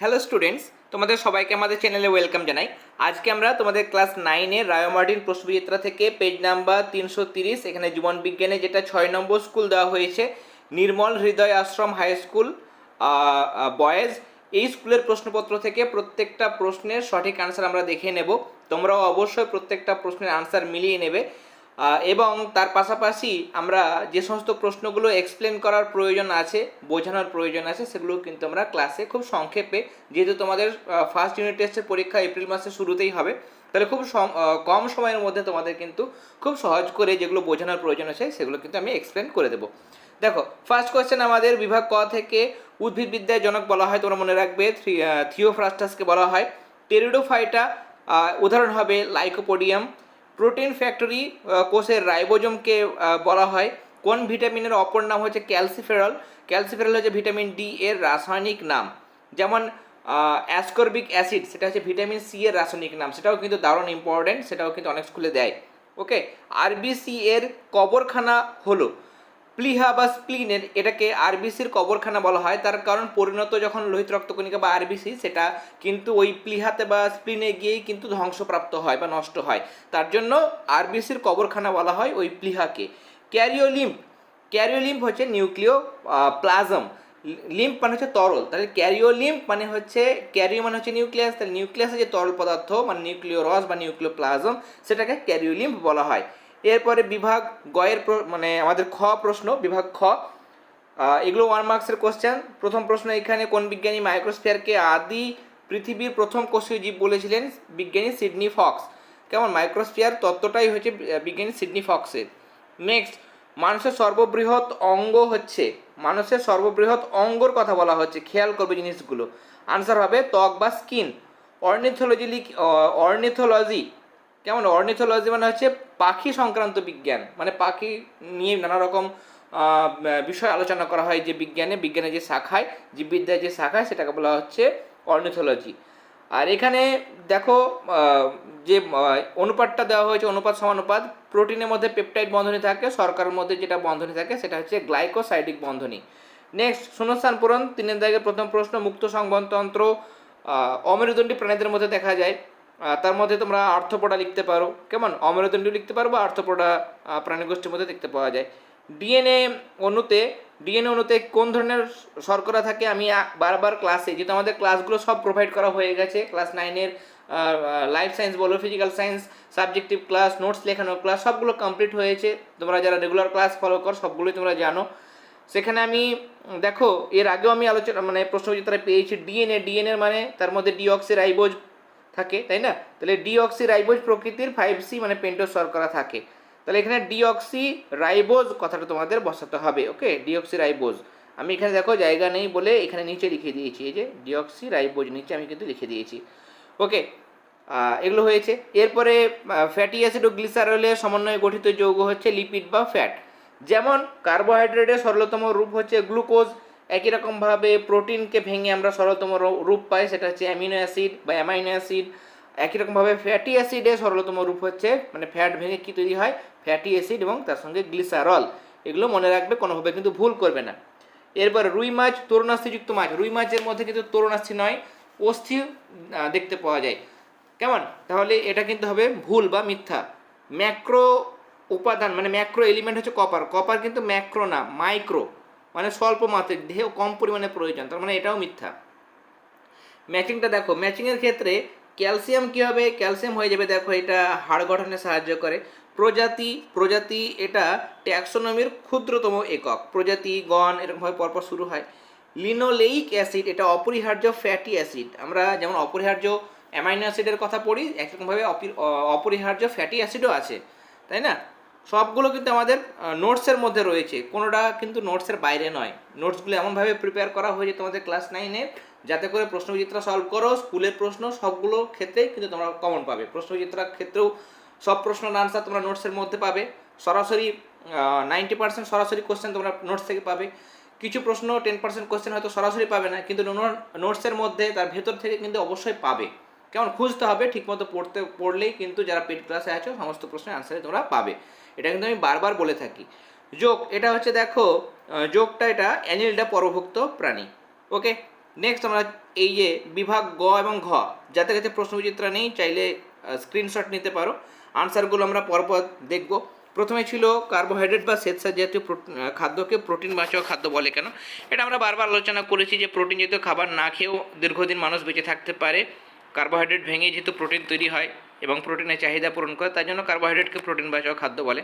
Hello students, তোমাদের সবাইকে আমাদের চ্যানেলে ওয়েলকাম জানাই। আজকে আমরা তোমাদের ক্লাস নাইনের রায়োমার্টিন প্রশ্নবিচিত্রা থেকে পেজ নাম্বার তিনশো তিরিশ, এখানে জীবন বিজ্ঞানে যেটা ছয় নম্বর স্কুল দেওয়া হয়েছে, Nirmal Hriday Ashram high school boys. এই স্কুলের প্রশ্নপত্র থেকে প্রত্যেকটা প্রশ্নের সঠিক আনসার আমরা দেখে নেব। তোমরাও অবশ্যই প্রত্যেকটা প্রশ্নের আনসার মিলিয়ে নেবে। এবং তার পাশাপাশি আমরা যে সমস্ত প্রশ্নগুলো এক্সপ্লেন করার প্রয়োজন আছে, বোঝানোর প্রয়োজন আছে সেগুলো কিন্তু আমরা ক্লাসে খুব সংক্ষেপে, যেহেতু তোমাদের ফার্স্ট ইউনিট টেস্টের পরীক্ষা এপ্রিল মাসের শুরুতেই হবে, তাহলে খুব কম সময়ের মধ্যে তোমাদের কিন্তু খুব সহজ করে যেগুলো বোঝানোর প্রয়োজন আছে, সেগুলো কিন্তু আমি এক্সপ্লেন করে দেবো। দেখো ফার্স্ট কোয়েশ্চেন আমাদের বিভাগ ক থেকে উদ্ভিদবিদ্যার জনক বলা হয়, তোমরা মনে রাখবে থিওফ্রাস্টাসকে বলা হয়। টেরিডোফাইটা উদাহরণ হবে লাইকোপোডিয়াম প্রোটিন ফ্যাক্টরি কোষের রাইবোজমকে বলা হয়। কোন ভিটামিনের অপর নাম হচ্ছে ক্যালসিফেরল? ক্যালসিফেরল হচ্ছে ভিটামিন ডি এর রাসায়নিক নাম। যেমন অ্যাসকর্বিক অ্যাসিড, সেটা হচ্ছে ভিটামিন সি এর রাসায়নিক নাম। সেটাও কিন্তু দারুণ ইম্পর্টেন্ট সেটাও কিন্তু অনেক স্কুলে দেয়। ওকে আরবিসি এর কবরখানা হলো। প্লিহা বা স্প্লিনের এটাকে আরবিসির কবরখানা বলা হয়। তার কারণ পরিণত যখন লোহিত রক্তকণিকা বা আরবিসি, সেটা কিন্তু ওই প্লিহাতে বা স্প্লিনে গিয়েই কিন্তু ধ্বংসপ্রাপ্ত হয় বা নষ্ট হয়। তার জন্য আরবিসির কবরখানা বলা হয় ওই প্লিহাকে। ক্যারিওলিম্প ক্যারিওলিম্প হচ্ছে নিউক্লিয় প্লাজম। লিম্প মানে হচ্ছে তরল। তাহলে ক্যারিওলিম্প মানে হচ্ছে, ক্যারিও মানে হচ্ছে নিউক্লিয়াস। তাহলে নিউক্লিয়াসে যে তরল পদার্থ মানে নিউক্লিয় রস বা নিউক্লিয় প্লাজম, সেটাকে ক্যারিওলিম্প বলা হয়। এরপরে বিভাগ গয়ের মানে আমাদের খ প্রশ্ন, বিভাগ খ। এগুলো ওয়ান মার্কসের কোশ্চেন প্রথম প্রশ্ন এখানে, কোন বিজ্ঞানী মাইক্রোস্ফিয়ারকে আদি পৃথিবীর প্রথম কোষীয় জীব বলেছিলেন? বিজ্ঞানী সিডনি ফক্স। কেমন? মাইক্রোস্ফিয়ার তত্ত্বটাই হচ্ছে বিজ্ঞানী সিডনি ফক্সের। নেক্সট মানুষের সর্ববৃহৎ অঙ্গ হচ্ছে, মানুষের সর্ববৃহৎ অঙ্গর কথা বলা হচ্ছে। খেয়াল করবে জিনিসগুলো। আনসার হবে ত্বক বা স্কিন অর্নিথোলজি অর্নিথোলজি কেমন অর্নিথোলজি মানে হচ্ছে পাখি সংক্রান্ত বিজ্ঞান। মানে পাখি নিয়ে নানা রকম বিষয় আলোচনা করা হয় যে বিজ্ঞানে বিজ্ঞানের যে শাখায় জীববিদ্যার যে শাখায় সেটাকে বলা হচ্ছে অর্নিথোলজি আর এখানে দেখো যে অনুপাতটা দেওয়া হয়েছে অনুপাত সমানুপাত প্রোটিনের মধ্যে পেপটাইড বন্ধনী থাকে সরকারের মধ্যে যেটা বন্ধনী থাকে সেটা হচ্ছে গ্লাইকোসাইডিক বন্ধনী। নেক্সট শূন্যস্থান পূরণ তিনের দাগের প্রথম প্রশ্ন মুক্ত সংবহনতন্ত্র আহ, অমেরুদণ্ডী প্রাণীদের মধ্যে দেখা যায়। তার মধ্যে তোমরা আর্থপোডা লিখতে পারো। কেমন? অমেরুদণ্ডী লিখতে পারো বা আর্থপোডা প্রাণীগোষ্ঠীর মধ্যে দেখতে পাওয়া যায়। ডিএনএ অণুতে ডিএনএ অণুতে কোন ধরনের শর্করা থাকে? আমি বারবার ক্লাসে, যেহেতু আমাদের ক্লাসগুলো সব প্রোভাইড করা হয়ে গেছে, ক্লাস নাইনের লাইফ সায়েন্স বলো physical science subjective class notes লেখানো ক্লাস সবগুলো কমপ্লিট হয়েছে। তোমরা যারা রেগুলার ক্লাস ফলো করো, সবগুলোই তোমরা জানো। সেখানে আমি, দেখো, এর আগেও আমি আলোচনা মানে প্রশ্ন তারা পেয়েছি। ডিএনএ ডিএনএ মানে তার মধ্যে ডিঅক্সি রাইবোজ থাকে, তাই না? তাহলে ডিঅক্সি রাইবোজ প্রকৃতির ফাইভ সি মানে পেন্টোজ শর্করা থাকে। তাহলে এখানে ডিঅক্সি রাইবোজ কথাটা তোমাদের বসাতে হবে ওকে ডিঅক্সি রাইবোজ আমি এখানে দেখো জায়গা নেই বলে এখানে নিচে লিখে দিয়েছি, এই যে ডিঅক্সি রাইবোজ নিচে আমি কিন্তু লিখে দিয়েছি ওকে এগুলো হয়েছে। এরপরে ফ্যাটি অ্যাসিড ও গ্লিসারলের সমন্বয়ে গঠিত যৌগ হচ্ছে লিপিড বা ফ্যাট যেমন কার্বোহাইড্রেটের সরলতম রূপ হচ্ছে গ্লুকোজ একই রকমভাবে প্রোটিনকে ভেঙে আমরা সরলতম রূপ পাই, সেটা হচ্ছে অ্যামিনো অ্যাসিড বা অ্যামাইনো অ্যাসিড। একই রকমভাবে ফ্যাটি অ্যাসিডের সরলতম রূপ হচ্ছে মানে ফ্যাট ভেঙে কী তৈরি হয়? ফ্যাটি অ্যাসিড এবং তার সঙ্গে গ্লিসারল। এগুলো মনে রাখবে, কোনোভাবে কিন্তু ভুল করবে না। এরপর রুই মাছ তরুণাস্থিযুক্ত মাছ। রুই মাছের মধ্যে কিন্তু তরুণাস্থি নয়, অস্থি দেখতে পাওয়া যায়। কেমন? তাহলে এটা কিন্তু হবে ভুল বা মিথ্যা। ম্যাক্রো উপাদান মানে ম্যাক্রো এলিমেন্ট হচ্ছে কপার। কপার কিন্তু ম্যাক্রো না, মাইক্রো। মানে স্বল্প মাত্রায় দেহে কম পরিমাণে প্রয়োজন, তার মানে এটাও মিথ্যা। ম্যাচিংটা দেখো, ম্যাচিংয়ের ক্ষেত্রে ক্যালসিয়াম কী হবে? ক্যালসিয়াম হয়ে যাবে, দেখো এটা হাড় গঠনে সাহায্য করে। প্রজাতি প্রজাতি এটা ট্যাক্সোনমির ক্ষুদ্রতম একক। প্রজাতি, গণ এরকমভাবে পরপর শুরু হয়। লিনোলেইক অ্যাসিড এটা অপরিহার্য ফ্যাটি অ্যাসিড আমরা যেমন অপরিহার্য অ্যামাইনো অ্যাসিডের কথা পড়ি, একরকমভাবে অপরিহার্য ফ্যাটি অ্যাসিডও আছে, তাই না? সবগুলো কিন্তু আমাদের নোটসের মধ্যে রয়েছে। কোনোটা কিন্তু নোটসের বাইরে নয়। নোটসগুলো এমনভাবে প্রিপেয়ার করা হয়েছে তোমাদের ক্লাস নাইনে যাতে করে প্রশ্নবিচিত্রা সলভ করো, স্কুলের প্রশ্ন, সবগুলো ক্ষেত্রেই কিন্তু তোমরা কমন পাবে। প্রশ্নবিচিত্রার ক্ষেত্রেও সব প্রশ্নের আনসার তোমরা নোটসের মধ্যে পাবে। সরাসরি নাইনটি পার্সেন্ট সরাসরি কোশ্চেন তোমরা নোটস থেকে পাবে। কিছু প্রশ্ন টেন পার্সেন্ট কোশ্চেন হয়তো সরাসরি পাবে না, কিন্তু নোটসের মধ্যে, তার ভেতর থেকে কিন্তু অবশ্যই পাবে। কেমন? খুঁজতে হবে, ঠিকমতো পড়তে, পড়লেই কিন্তু যারা পেড ক্লাসে আছো, সমস্ত প্রশ্নের আনসারে তোমরা পাবে। এটা কিন্তু আমি বারবার বলে থাকি। যোগ, এটা হচ্ছে দেখো যোগটা এটা অ্যানিলটা পরভুক্ত প্রাণী। ওকে? নেক্সট আমরা এই যে বিভাগ গ এবং ঘ যাতে কাছে প্রশ্নবিচিত্রা নেই, চাইলে স্ক্রিনশট নিতে পারো। আনসারগুলো আমরা পরপর দেখব। প্রথমে ছিল কার্বোহাইড্রেট বা শ্বেতসার জাতীয় খাদ্যকে প্রোটিন বাঁচাও খাদ্য বলে কেন? এটা আমরা বারবার আলোচনা করেছি যে প্রোটিন জাতীয় খাবার না খেয়েও দীর্ঘদিন মানুষ বেঁচে থাকতে পারে। কার্বোহাইড্রেট ভেঙে যেহেতু প্রোটিন তৈরি হয় এবং প্রোটিনের চাহিদা পূরণ করে তাই জন্য কার্বোহাইড্রেটকে প্রোটিন বাচক খাদ্য বলে।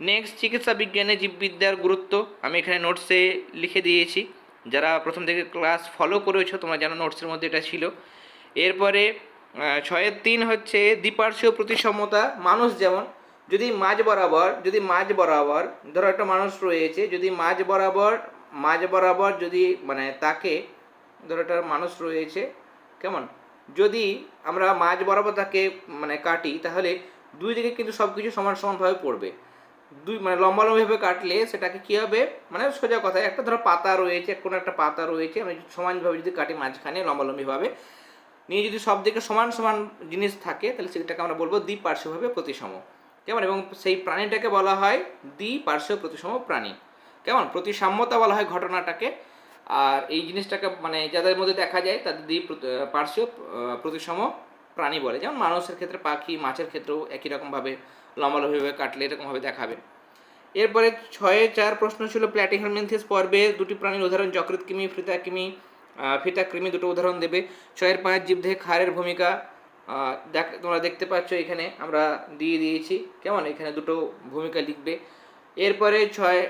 নেক্সট চিকিৎসা বিজ্ঞানে জীববিদ্যার গুরুত্ব। আমি এখানে নোটসে লিখে দিয়েছি। যারা প্রথম থেকে ক্লাস ফলো করেছ, তোমরা জানো নোটসের মধ্যে এটা ছিল। এরপরে ছয়ের তিন হচ্ছে দ্বিপার্শ্বীয় প্রতিসমতা মানুষ যেমন, যদি মাঝ বরাবর, যদি মাঝ বরাবর, ধরো একটা মানুষ রয়েছে, যদি মাঝ বরাবর মাঝ বরাবর যদি মানে তাকে, ধরো একটা মানুষ রয়েছে, কেমন? যদি আমরা মাঝ বরাবর তাকে মানে কাটি, তাহলে দুই দিকে কিন্তু সব কিছু সমান সমানভাবে পড়বে। দুই মানে লম্বা লম্বিভাবে কাটলে সেটাকে কী হবে? মানে সোজা কথা একটা ধরো পাতা রয়েছে, কোনো একটা পাতা রয়েছে, আমি সমানভাবে যদি কাটি মাঝখানে লম্বালম্বিভাবে নিয়ে যদি সব দিকে সমান সমান জিনিস থাকে, তাহলে সেটাকে আমরা বলব দ্বিপার্শ্বভাবে প্রতিসম। কেমন? এবং সেই প্রাণীটাকে বলা হয় দ্বিপার্শ্ব প্রতিসম প্রাণী। কেমন? প্রতিসাম্যতা বলা হয় ঘটনাটাকে। আর এই জিনিসটাকে মানে যাদের মধ্যে দেখা যায় তাদের দিয়ে পার্শ্ব আহ, প্রতিসম প্রাণী বলে। যেমন মানুষের ক্ষেত্রে পাখি মাছের ক্ষেত্রেও একই রকমভাবে লম্বালম্বিভাবে কাটলে এরকমভাবে দেখাবে। এরপরে ছয়ে চার প্রশ্ন ছিল প্ল্যাটিহেলমিনথিস পর্বে দুটি প্রাণীর উদাহরণ যকৃত কৃমি ফিতা কৃমি ফিতা কৃমি দুটো উদাহরণ দেবে। ছয়ের পাঁচ জীবদেহে ক্ষারের ভূমিকা দেখ তোমরা দেখতে পাচ্ছ এখানে আমরা দিয়ে দিয়েছি। কেমন? এখানে দুটো ভূমিকা লিখবে। এরপরে ছয়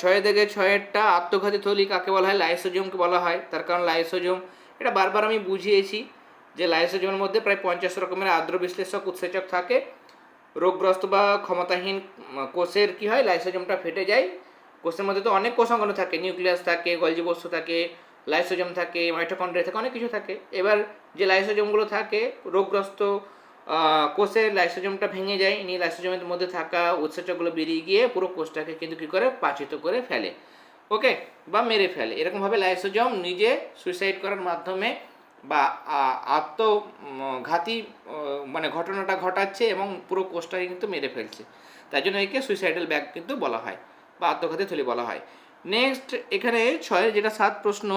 ছয় থেকে ছয়েরটা আত্মঘাতী থলি কাকে বলা হয়? লাইসোজোমকে বলা হয়। তার কারণ লাইসোজোম, এটা বারবার আমি বুঝিয়েছি যে লাইসোজোমের মধ্যে প্রায় পঞ্চাশ রকমের আর্দ্র বিশ্লেষক উৎসেচক থাকে। রোগগ্রস্ত বা ক্ষমতাহীন কোষের কি হয়? লাইসোজোমটা ফেটে যায়। কোষের মধ্যে তো অনেক কোষাঙ্গন থাকে। নিউক্লিয়াস থাকে গলজি বস্তু থাকে, লাইসোজোম থাকে, মাইটোকন্ড্রিয়া থাকে, অনেক কিছু থাকে। এবার যে লাইসোজোমগুলো থাকে রোগগ্রস্ত কোষের লাইসোজোমটা ভেঙে যায়, নিয়ে লাইসোজোমের মধ্যে থাকা উৎসেচকগুলো বেরিয়ে গিয়ে পুরো কোষটাকে কিন্তু কী করে? পাচিত করে ফেলে। ওকে? বা মেরে ফেলে। এরকমভাবে লাইসোজোম নিজে সুইসাইড করার মাধ্যমে বা আত্মঘাতী মানে ঘটনাটা ঘটাচ্ছে এবং পুরো কোষটাকে কিন্তু মেরে ফেলছে। তাই জন্য একে সুইসাইডাল ব্যাগ কিন্তু বলা হয় বা আত্মঘাতী থলি বলা হয়। নেক্সট এখানে ছয়ের যেটা সাত প্রশ্ন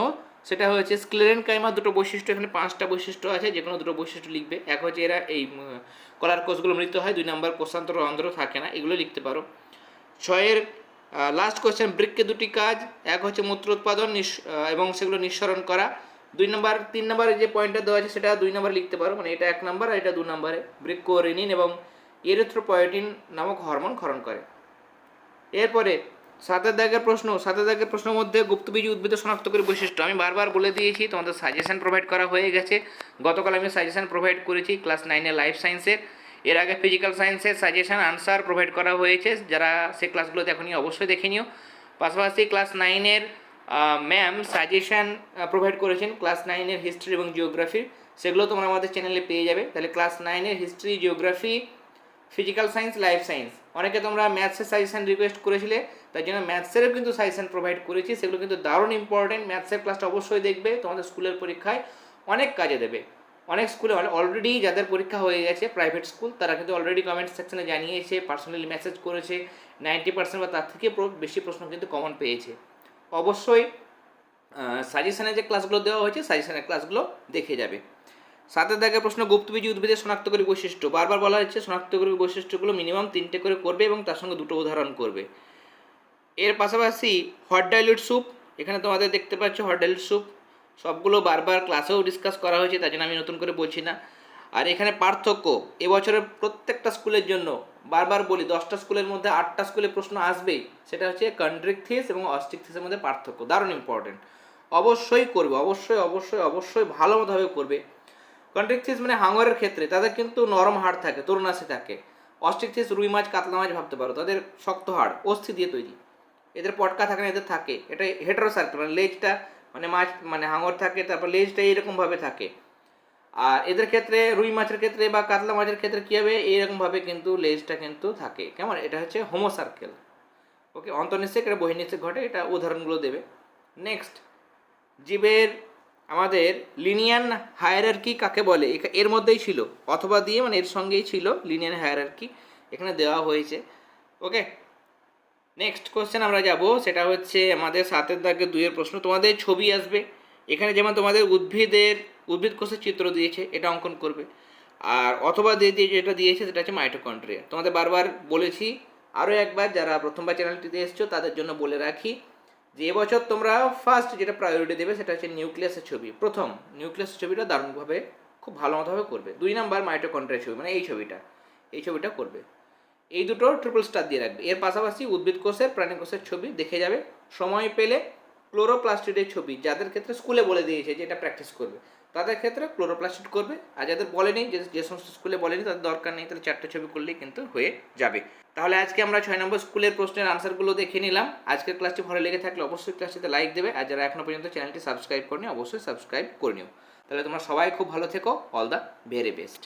সেটা হচ্ছে স্ক্লেরেন কাইমা দুটো বৈশিষ্ট্য, এখানে পাঁচটা বৈশিষ্ট্য আছে যে কোনো দুটো বৈশিষ্ট্য লিখবে। এক হচ্ছে এরা এই কলার কোষগুলো মৃত হয়, দুই নম্বর কোষান্তর অন্ধ্র থাকে না, এগুলো লিখতে পারো। ছয়ের লাস্ট কোয়েশ্চেন বৃক্ষে দুটি কাজ, এক হচ্ছে মূত্র উৎপাদন এবং সেগুলো নিঃসরণ করা। দুই নম্বর, তিন নম্বরে যে পয়েন্টটা দেওয়া আছে, সেটা দুই নম্বরে লিখতে পারো মানে এটা এক নম্বর আর এটা দু নম্বরে। বৃক্ষ রেনিন এবং এরিথ্রোপয়েটিন নামক হরমোন ক্ষরণ করে। এরপরে সাতের দাগের প্রশ্ন সাতের দাগের প্রশ্নের মধ্যে গুপ্তবীজি উদ্ভিদ শনাক্তকারী বৈশিষ্ট্য। আমি বারবার বলে দিয়েছি, তোমাদের সাজেশন প্রোভাইড করা হয়ে গেছে। গতকাল আমি সাজেশন প্রোভাইড করেছি ক্লাস নাইনে লাইফ সায়েন্সের এর। আগে ফিজিক্যাল সায়েন্সের সাজেশন আনসার প্রোভাইড করা হয়েছে। যারা সেই ক্লাসগুলো দেখনি অবশ্যই দেখে নিও। পাশাপাশি ক্লাস নাইনের ম্যাম সাজেশন প্রোভাইড করেছেন। ক্লাস নাইনের হিস্ট্রি এবং জিওগ্রাফির সেগুলো তোমরা আমাদের চ্যানেলে পেয়ে যাবে। তাহলে ক্লাস নাইনের history geography physical science life science অনেকে তোমরা ম্যাথসের সাজেশন রিকোয়েস্ট করেছিলে তার জন্য ম্যাথসেরও কিন্তু সাজেশন প্রোভাইড করেছি, সেগুলো কিন্তু দারুণ ইম্পর্টেন্ট ম্যাথসের ক্লাসটা অবশ্যই দেখবে, তোমাদের স্কুলের পরীক্ষায় অনেক কাজে দেবে। অনেক স্কুলে অলরেডি যাদের পরীক্ষা হয়ে গেছে প্রাইভেট স্কুল তারা কিন্তু অলরেডি কমেন্ট সেকশনে জানিয়েছে পার্সোনালি মেসেজ করেছে নাইনটি পার্সেন্ট বা তার থেকে বেশি প্রশ্ন কিন্তু কমন পেয়েছে। অবশ্যই সাজেশনের যে ক্লাসগুলো দেওয়া হয়েছে সাজেশনের ক্লাসগুলো দেখে যাবে। সাথে দেখা প্রশ্ন গুপ্তবীজি উদ্ভিদের শনাক্তকারী বৈশিষ্ট্য। বারবার বলা হচ্ছে শনাক্তকারী বৈশিষ্ট্যগুলো মিনিমাম তিনটে করে করবে এবং তার সঙ্গে দুটো উদাহরণ করবে। এর পাশাপাশি হট ডাইলুট স্যুপ এখানে তোমাদের দেখতে পাচ্ছ হট ডাইলুট স্যুপ সবগুলো বারবার ক্লাসেও ডিসকাস করা হয়েছে তাই জন্য আমি নতুন করে বলছি না। আর এখানে পার্থক্য, এবছরের প্রত্যেকটা স্কুলের জন্য, বারবার বলি, দশটা স্কুলের মধ্যে আটটা স্কুলে প্রশ্ন আসবেই সেটা হচ্ছে কন্ড্রিক থিস এবং অস্টিক থিসের মধ্যে পার্থক্য, দারুণ ইম্পর্টেন্ট অবশ্যই করবে, অবশ্যই অবশ্যই অবশ্যই ভালো মতোভাবে করবে। কন্ট্রিক থিস মানে হাঙরের ক্ষেত্রে, তাদের কিন্তু নরম হাড় থাকে তরুণাশি থাকে। অস্ট্রিকথিস রুই মাছ, কাতলা মাছ ভাবতে পারো, তাদের শক্ত হাড়, অস্থি দিয়ে তৈরি। এদের পটকা থাকে না, এদের থাকে। এটা হেটারো সার্কেল মানে লেজটা মানে মাছ মানে হাঙর থাকে, তারপর লেজটা এইরকমভাবে থাকে। আর এদের ক্ষেত্রে, রুই মাছের ক্ষেত্রে বা কাতলা মাছের ক্ষেত্রে কী হবে? এইরকমভাবে কিন্তু লেজটা কিন্তু থাকে। কেমন? এটা হচ্ছে হোমো সার্কেল ওকে অন্তর্নিষেক এটা বহির্নিষেক ঘটে, এটা উদাহরণগুলো দেবে। নেক্সট জীবের, আমাদের লিনিয়ান হায়ারার্কি কাকে বলে? এর মধ্যেই ছিল। অথবা দিয়ে মানে এর সঙ্গেই ছিল লিনিয়ান হায়ারার্কি এখানে দেওয়া হয়েছে। ওকে নেক্সট কোশ্চেন আমরা যাব, সেটা হচ্ছে আমাদের সাতের দাগে দুইয়ের প্রশ্ন, তোমাদের ছবি আসবে। এখানে যেমন তোমাদের উদ্ভিদের, উদ্ভিদ কোষের চিত্র দিয়েছে, এটা অঙ্কন করবে। আর অথবা দিয়ে দিয়ে যেটা দিয়েছে, সেটা হচ্ছে মাইটোকন্ড্রিয়া তোমাদের বারবার বলেছি আরও একবার যারা প্রথমবার চ্যানেলটিতে এসছো, তাদের জন্য বলে রাখি যে এবছর তোমরা ফার্স্ট যেটা প্রায়োরিটি দেবে, সেটা হচ্ছে নিউক্লিয়াসের ছবি। প্রথম নিউক্লিয়াসের ছবিটা দারুণভাবে, খুব ভালো মতোভাবে করবে। দুই নাম্বার মাইটোকন্ড্রিয়া ছবি মানে এই ছবিটা। এই ছবিটা করবে। এই দুটো ট্রিপল স্টার দিয়ে রাখবে। এর পাশাপাশি উদ্ভিদ কোষের, প্রাণী কোষের ছবি দেখে যাবে। সময় পেলে ক্লোরোপ্লাস্টিডের ছবি, যাদের ক্ষেত্রে স্কুলে বলে দিয়েছে যে এটা প্র্যাকটিস করবে। তাদের ক্ষেত্রে ক্লোরোপ্লাস্টিড করবে, আর যাদের বলেনি যে যে সমস্ত স্কুলে বলেনি, তাদের দরকার নেই, তাহলে চারটে ছবি করলেই কিন্তু হয়ে যাবে। তাহলে আজকে আমরা ছয় নম্বর স্কুলের প্রশ্নের আনসারগুলো দেখে নিলাম। আজকের ক্লাসটি ভালো লেগে থাকলে অবশ্যই ক্লাসটিতে লাইক দেবে, আর যারা এখনও পর্যন্ত চ্যানেলটি সাবস্ক্রাইব করেনি, অবশ্যই সাবস্ক্রাইব করে নিও। তাহলে তোমরা সবাই খুব ভালো থেকো অল দ্য ভেরি বেস্ট